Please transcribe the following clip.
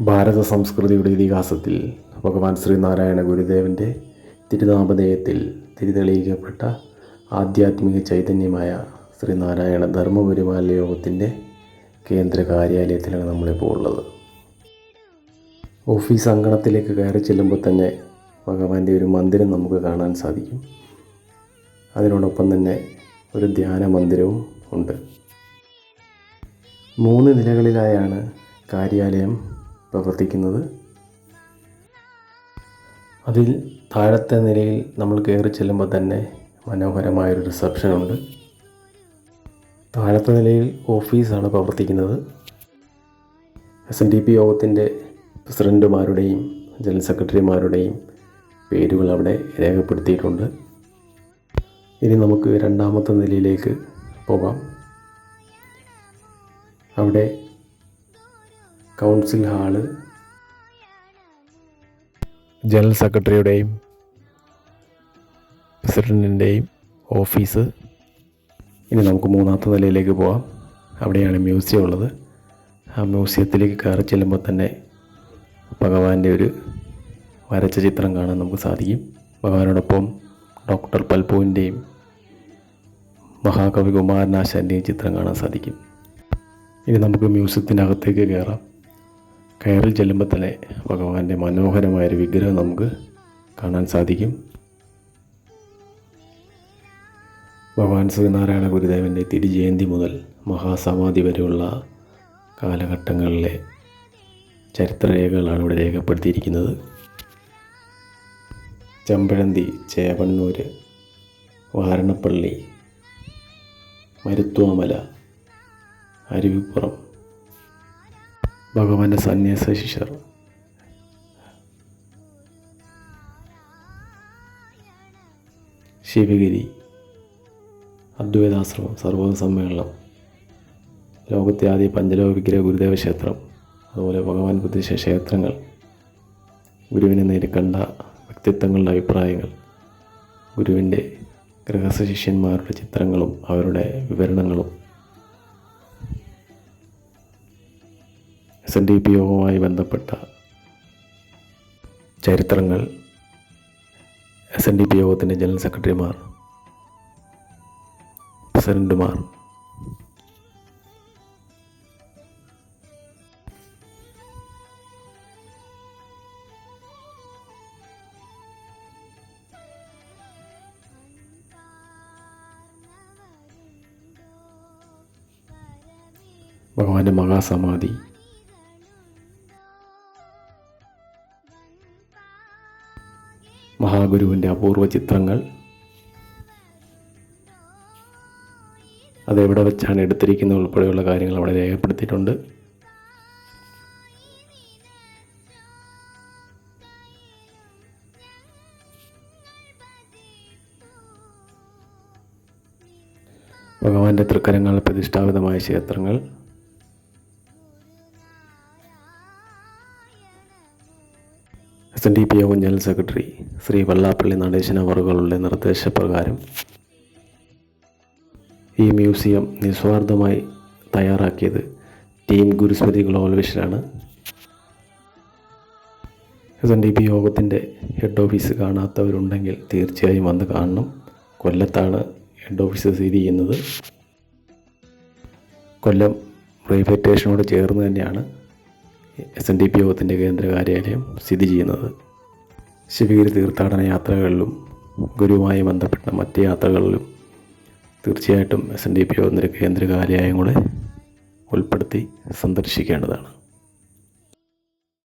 ഭാരത സംസ്കൃതിയുടെ ഇതിഹാസത്തിൽ ഭഗവാൻ ശ്രീനാരായണ ഗുരുദേവന്റെ തിരുനാമധേയത്തിൽ തിരിതെളിയിക്കപ്പെട്ട ആധ്യാത്മിക ചൈതന്യമായ ശ്രീനാരായണ ധർമ്മപരിപാലന യോഗത്തിന്റെ കേന്ദ്ര കാര്യാലയത്തിലാണ് നമ്മളിപ്പോൾ ഉള്ളത്. ഓഫീസ് അങ്കണത്തിലേക്ക് കയറി ചെല്ലുമ്പോൾ തന്നെ ഭഗവാന്റെ ഒരു മന്ദിരം നമുക്ക് കാണാൻ സാധിക്കും. അതിനോടൊപ്പം തന്നെ ഒരു ധ്യാന മന്ദിരവും ഉണ്ട്. മൂന്ന് നിലകളിലായാണ് കാര്യാലയം. പ്രവർത്തിക്കുന്നത്. അതിൽ താഴത്തെ നിലയിൽ നമ്മൾ കയറി ചെല്ലുമ്പോൾ തന്നെ മനോഹരമായൊരു റിസപ്ഷനുണ്ട് താഴത്തെ നിലയിൽ ഓഫീസാണ് പ്രവർത്തിക്കുന്നത്. എസ് എൻ ഡി പി യോഗത്തിന്റെ പ്രസിഡന്റുമാരുടെയും ജനറൽ സെക്രട്ടറിമാരുടെയും പേരുകൾ അവിടെ രേഖപ്പെടുത്തിയിട്ടുണ്ട്. ഇനി നമുക്ക് രണ്ടാമത്തെ നിലയിലേക്ക് പോകാം. അവിടെ കൗൺസിൽ ഹാൾ. ജനറൽ സെക്രട്ടറിയുടെയും പ്രസിഡന്റിന്റെയും ഓഫീസ്. ഇനി നമുക്ക് മൂന്നാമത്തെ നിലയിലേക്ക് പോവാം. അവിടെയാണ് മ്യൂസിയം ഉള്ളത്. ആ മ്യൂസിയത്തിലേക്ക് കയറി ചെല്ലുമ്പോൾ തന്നെ ഭഗവാന്റെ ഒരു വരച്ച ചിത്രം കാണാൻ നമുക്ക് സാധിക്കും. ഭഗവാനോടൊപ്പം ഡോക്ടർ പൽപുവിന്റെയും മഹാകവി കുമാരനാശാന്റെയും ചിത്രം കാണാൻ സാധിക്കും. ഇനി നമുക്ക് മ്യൂസിയത്തിനകത്തേക്ക് കയറാം. കയറി ചെല്ലുമ്പോൾ തന്നെ ഭഗവാന്റെ മനോഹരമായൊരു വിഗ്രഹം നമുക്ക് കാണാൻ സാധിക്കും. ഭഗവാൻ ശ്രീനാരായണ ഗുരുദേവന്റെ തിരുജയന്തി മുതൽ മഹാസമാധി വരെയുള്ള കാലഘട്ടങ്ങളിലെ ചരിത്രരേഖകളാണ് ഇവിടെ രേഖപ്പെടുത്തിയിരിക്കുന്നത്. ചെമ്പഴന്തി ചേവണ്ണൂർ വാരണപ്പള്ളി മരുത്വാമല അരുവിപ്പുറം ഭഗവാന്റെ സന്യാസ ശിഷ്യർ. ശിവഗിരി അദ്വൈതാശ്രമം സർവോദ സമ്മേളനം ലോകത്തെ ആദ്യ പഞ്ചലോക വിഗ്രഹ ഗുരുദേവ ക്ഷേത്രം അതുപോലെ ഭഗവാൻ ബുദ്ധിശ ക്ഷേത്രങ്ങൾ ഗുരുവിനെ കണ്ട വ്യക്തിത്വങ്ങളുടെ അഭിപ്രായങ്ങൾ ഗുരുവിന്റെ ഗൃഹസ്ഥ ശിഷ്യന്മാരുടെ ചിത്രങ്ങളും അവരുടെ വിവരണങ്ങളും എസ് എൻ ഡി പി യോഗവുമായി ബന്ധപ്പെട്ട ചരിത്രങ്ങൾ എസ് എൻ ഡി പി യോഗത്തിന്റെ ജനറൽ സെക്രട്ടറിമാർ പ്രസിഡന്റുമാർ ഭഗവാന്റെ മഹാസമാധി മഹാഗുരുവിന്റെ അപൂർവ ചിത്രങ്ങൾ. അതെവിടെ വെച്ചാണ് എടുത്തിരിക്കുന്നത് ഉൾപ്പെടെയുള്ള കാര്യങ്ങൾ അവിടെ രേഖപ്പെടുത്തിയിട്ടുണ്ട്. ഭഗവാന്റെ തൃക്കരങ്ങൾ പ്രതിഷ്ഠാപിതമായ ക്ഷേത്രങ്ങൾ. എസ് എൻ ഡി പി യോഗം ജനറൽ സെക്രട്ടറി ശ്രീ വല്ലാപ്പള്ളി നടേശൻ അവറുകളുടെ നിർദ്ദേശപ്രകാരം ഈ മ്യൂസിയം നിസ്വാർത്ഥമായി തയ്യാറാക്കിയത് ടീം ഗുരുസ്മൃതി ഗ്ലോബൽ വിഷനാണ്. എസ് എൻ ഡി പി യോഗത്തിന്റെ ഹെഡ് ഓഫീസ് കാണാത്തവരുണ്ടെങ്കിൽ തീർച്ചയായും വന്ന് കാണണം. കൊല്ലത്താണ് ഹെഡ് ഓഫീസ് സ്ഥിതി ചെയ്യുന്നത്. കൊല്ലം റെയിൽവേ സ്റ്റേഷനോട് ചേർന്ന് തന്നെയാണ് എസ് എൻ ഡി പി യോഗത്തിന്റെ കേന്ദ്ര കാര്യാലയം സ്ഥിതി ചെയ്യുന്നത്. ശിവഗിരി തീർത്ഥാടന യാത്രകളിലും ഗുരുവുമായി ബന്ധപ്പെട്ട മറ്റ് യാത്രകളിലും തീർച്ചയായിട്ടും എസ് എൻ ഡി പി യോഗത്തിന്റെ കേന്ദ്ര കാര്യാലയം കൂടെ ഉൾപ്പെടുത്തി സന്ദർശിക്കേണ്ടതാണ്.